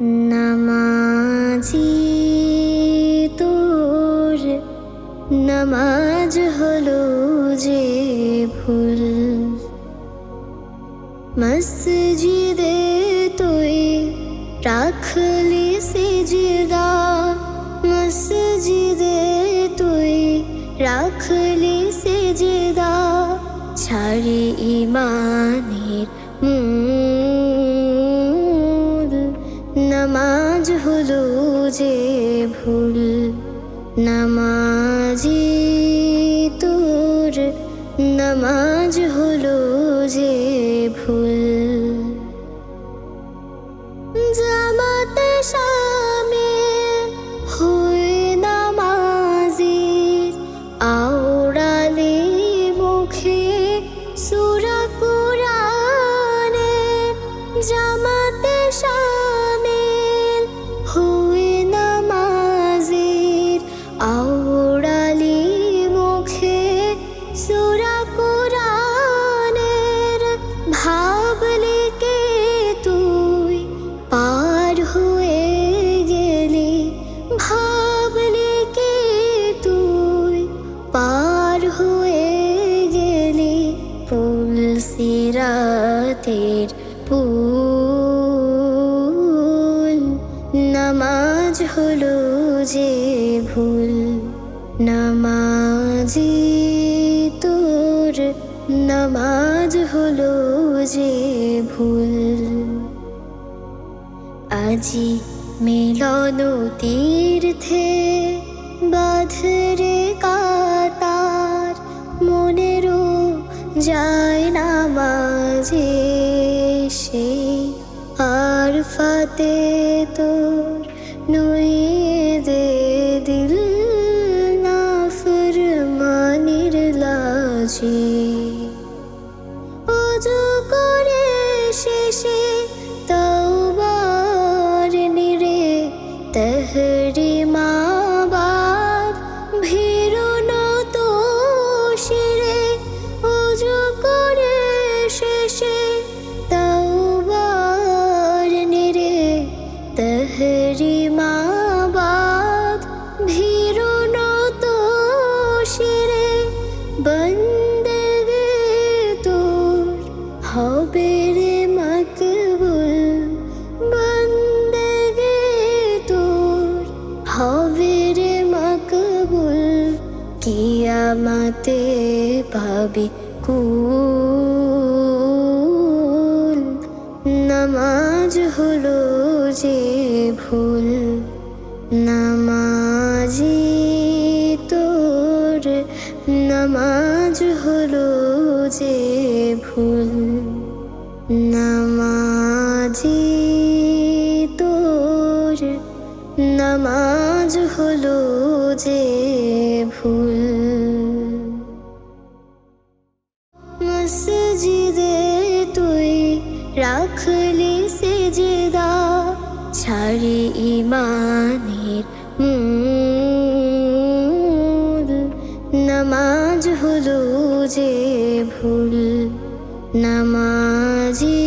নামাজি তোর, নামাজ হলো যে ভুল। মসজিদে তুই রাখলি সিজদা, মসজিদে তুই রাখলি সিজদা, ছাড়ি ইমানের মূল নামাজ হলো যে ভুল নামাজি তোর। নামাজ হলো যে ভুল। জামাতে শামিল সিরাতের ফুল। নামাজ হলো যে ভুল। নামাজি তোর। নামাজ হলো যে ভুল। আজি মিলন তীর্থে বাধরে কাতার। মনেরও যায় না মাঝে সে আর ফাতে তোর নুয়ে দে দিল না ফরমানির লাজে। অজু করে শেষে বন্দগে তোর হবে রে বন্দগে তোর হবে রে মকবুল। কিয়ামতে পাবি কুল। নামাজ হলো যে ভুল। নামাজ হলো যে ভুল। নামাজি তোর, নামাজ হলো যে ভুল। মসজিদে তুই রাখলি সেজদা, ছাড়ি ইমানের মূল হলো যে ভুল। নামাজি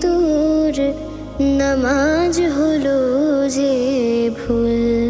তোর নামাজ হলো যে ভুল।